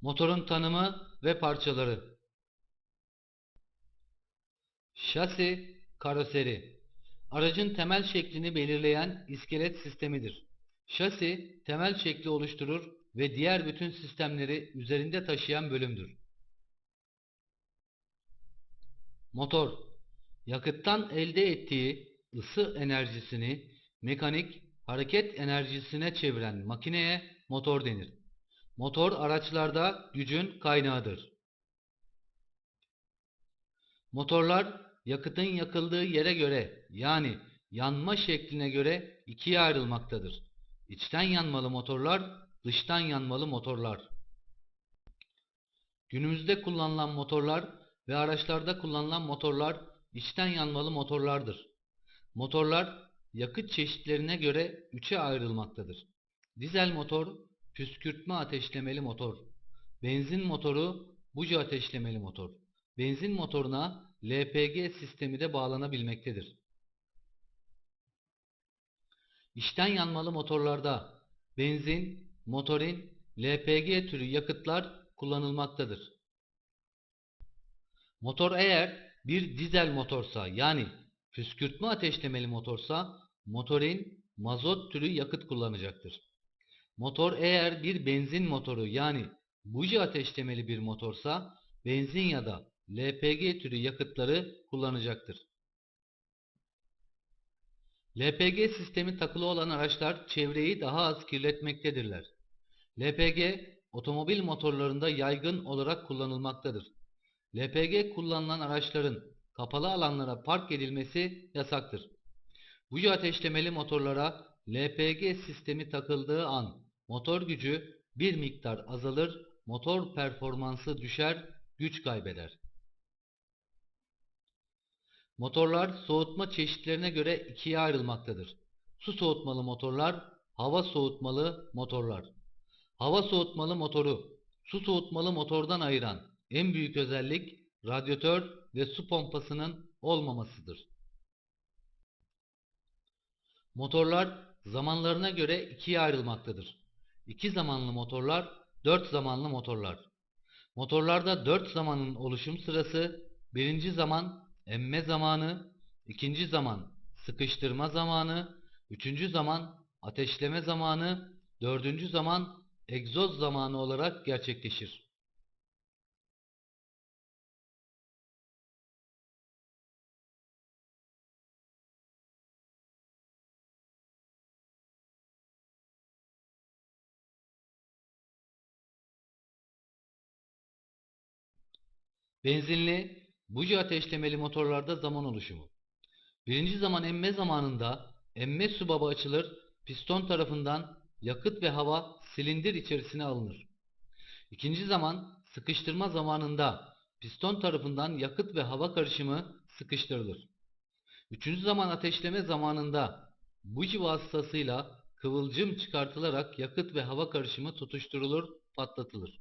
Motorun tanımı ve parçaları. Şasi, karoseri. Aracın temel şeklini belirleyen iskelet sistemidir. Şasi, temel şekli oluşturur ve diğer bütün sistemleri üzerinde taşıyan bölümdür. Motor, yakıttan elde ettiği ısı enerjisini mekanik hareket enerjisine çeviren makineye motor denir. Motor araçlarda gücün kaynağıdır. Motorlar yakıtın yakıldığı yere göre yani yanma şekline göre ikiye ayrılmaktadır. İçten yanmalı motorlar, dıştan yanmalı motorlar. Günümüzde kullanılan motorlar ve araçlarda kullanılan motorlar içten yanmalı motorlardır. Motorlar yakıt çeşitlerine göre üçe ayrılmaktadır. Dizel motor, püskürtme ateşlemeli motor. Benzin motoru, buji ateşlemeli motor. Benzin motoruna LPG sistemi de bağlanabilmektedir. İçten yanmalı motorlarda benzin, motorin, LPG türü yakıtlar kullanılmaktadır. Motor eğer bir dizel motorsa yani püskürtme ateşlemeli motorsa motorin mazot türü yakıt kullanacaktır. Motor eğer bir benzin motoru yani buji ateşlemeli bir motorsa benzin ya da LPG türü yakıtları kullanacaktır. LPG sistemi takılı olan araçlar çevreyi daha az kirletmektedirler. LPG otomobil motorlarında yaygın olarak kullanılmaktadır. LPG kullanılan araçların kapalı alanlara park edilmesi yasaktır. Buji ateşlemeli motorlara LPG sistemi takıldığı an motor gücü bir miktar azalır, motor performansı düşer, güç kaybeder. Motorlar soğutma çeşitlerine göre ikiye ayrılmaktadır. Su soğutmalı motorlar, hava soğutmalı motorlar. Hava soğutmalı motoru, su soğutmalı motordan ayıran en büyük özellik radyatör ve su pompasının olmamasıdır. Motorlar zamanlarına göre ikiye ayrılmaktadır. İki zamanlı motorlar, dört zamanlı motorlar. Motorlarda dört zamanın oluşum sırası, birinci zaman emme zamanı, ikinci zaman sıkıştırma zamanı, üçüncü zaman ateşleme zamanı, dördüncü zaman egzoz zamanı olarak gerçekleşir. Benzinli, buji ateşlemeli motorlarda zaman oluşumu. Birinci zaman emme zamanında emme subabı açılır, piston tarafından yakıt ve hava silindir içerisine alınır. İkinci zaman sıkıştırma zamanında piston tarafından yakıt ve hava karışımı sıkıştırılır. Üçüncü zaman ateşleme zamanında buji vasıtasıyla kıvılcım çıkartılarak yakıt ve hava karışımı tutuşturulur, patlatılır.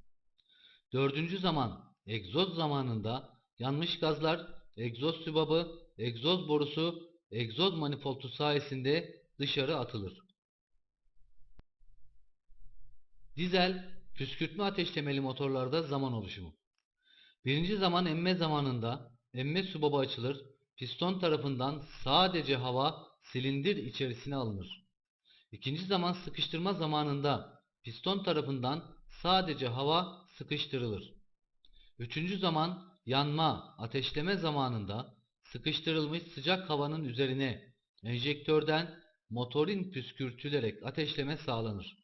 Dördüncü zaman egzoz zamanında yanmış gazlar egzoz sübabı, egzoz borusu, egzoz manifoldu sayesinde dışarı atılır. Dizel, püskürtme ateşlemeli motorlarda zaman oluşumu. Birinci zaman emme zamanında emme subabı açılır, piston tarafından sadece hava silindir içerisine alınır. İkinci zaman sıkıştırma zamanında piston tarafından sadece hava sıkıştırılır. Üçüncü zaman yanma, ateşleme zamanında sıkıştırılmış sıcak havanın üzerine enjektörden motorin püskürtülerek ateşleme sağlanır.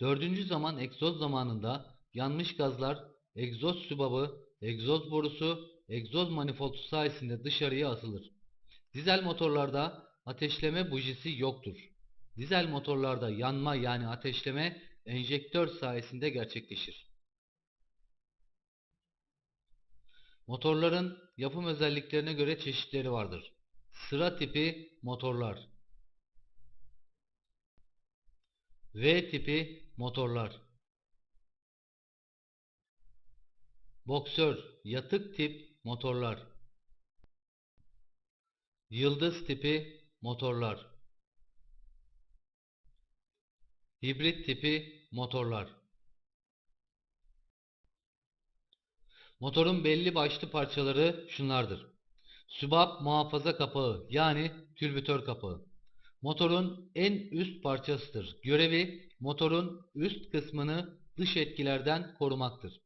Dördüncü zaman egzoz zamanında yanmış gazlar egzoz sübabı, egzoz borusu, egzoz manifoldu sayesinde dışarıya atılır. Dizel motorlarda ateşleme bujisi yoktur. Dizel motorlarda yanma yani ateşleme enjektör sayesinde gerçekleşir. Motorların yapım özelliklerine göre çeşitleri vardır. Sıra tipi motorlar. V tipi motorlar. Boksör, yatık tip motorlar. Yıldız tipi motorlar. Hibrit tipi motorlar. Motorun belli başlı parçaları şunlardır. Sübap muhafaza kapağı yani tülbütör kapağı. Motorun en üst parçasıdır. Görevi motorun üst kısmını dış etkilerden korumaktır.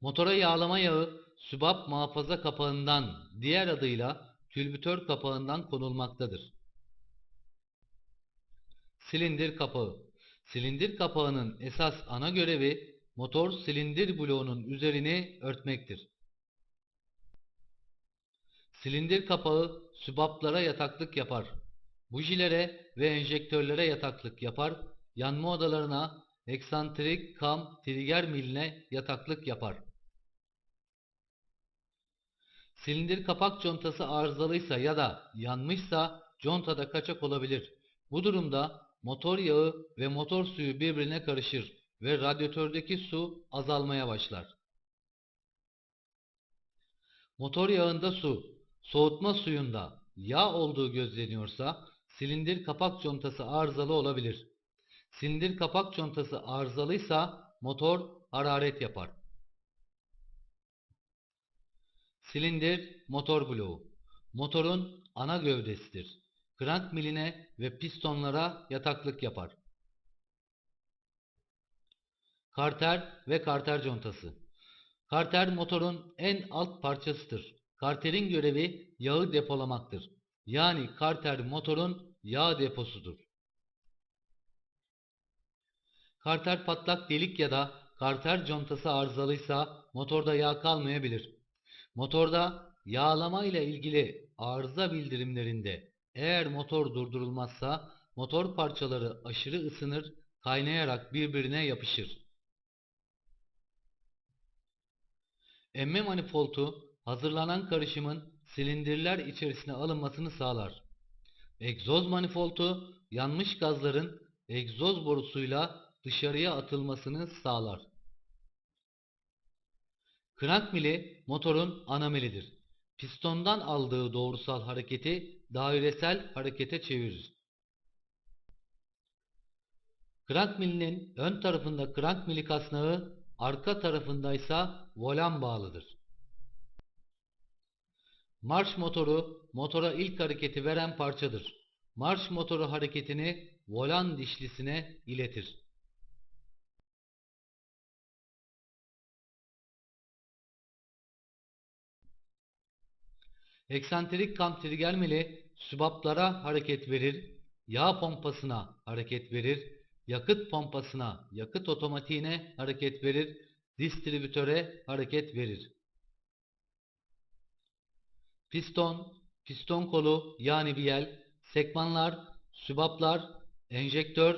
Motora yağlama yağı sübap muhafaza kapağından diğer adıyla tülbütör kapağından konulmaktadır. Silindir kapağı Silindir kapağının esas ana görevi motor silindir bloğunun üzerini örtmektir. Silindir kapağı sübaplara yataklık yapar. Bujilere ve enjektörlere yataklık yapar. Yanma odalarına, eksantrik kam trigger miline yataklık yapar. Silindir kapak contası arızalıysa ya da yanmışsa contada kaçak olabilir. Bu durumda motor yağı ve motor suyu birbirine karışır ve radyatördeki su azalmaya başlar. Motor yağında su, soğutma suyunda yağ olduğu gözleniyorsa silindir kapak contası arızalı olabilir. Silindir kapak contası arızalıysa motor hararet yapar. Silindir motor bloğu. Motorun ana gövdesidir. Krank miline ve pistonlara yataklık yapar. Karter ve karter contası. Karter motorun en alt parçasıdır. Karterin görevi yağı depolamaktır. Yani karter motorun yağ deposudur. Karter patlak delik ya da karter contası arızalıysa motorda yağ kalmayabilir. Motorda yağlama ile ilgili arıza bildirimlerinde eğer motor durdurulmazsa motor parçaları aşırı ısınır, kaynayarak birbirine yapışır. Emme manifoldu hazırlanan karışımın silindirler içerisine alınmasını sağlar. Egzoz manifoldu yanmış gazların egzoz borusuyla dışarıya atılmasını sağlar. Krank mili motorun ana milidir. Pistondan aldığı doğrusal hareketi dairesel harekete çevirir. Krank milinin ön tarafında krank mili kasnağı, arka tarafındaysa volan bağlıdır. Marş motoru motora ilk hareketi veren parçadır. Marş motoru hareketini volan dişlisine iletir. Eksantrik kamp triggermeli sübaplara hareket verir, yağ pompasına hareket verir, yakıt pompasına, yakıt otomatiğine hareket verir, distribütöre hareket verir. Piston, piston kolu yani biyel, sekmanlar, sübaplar, enjektör,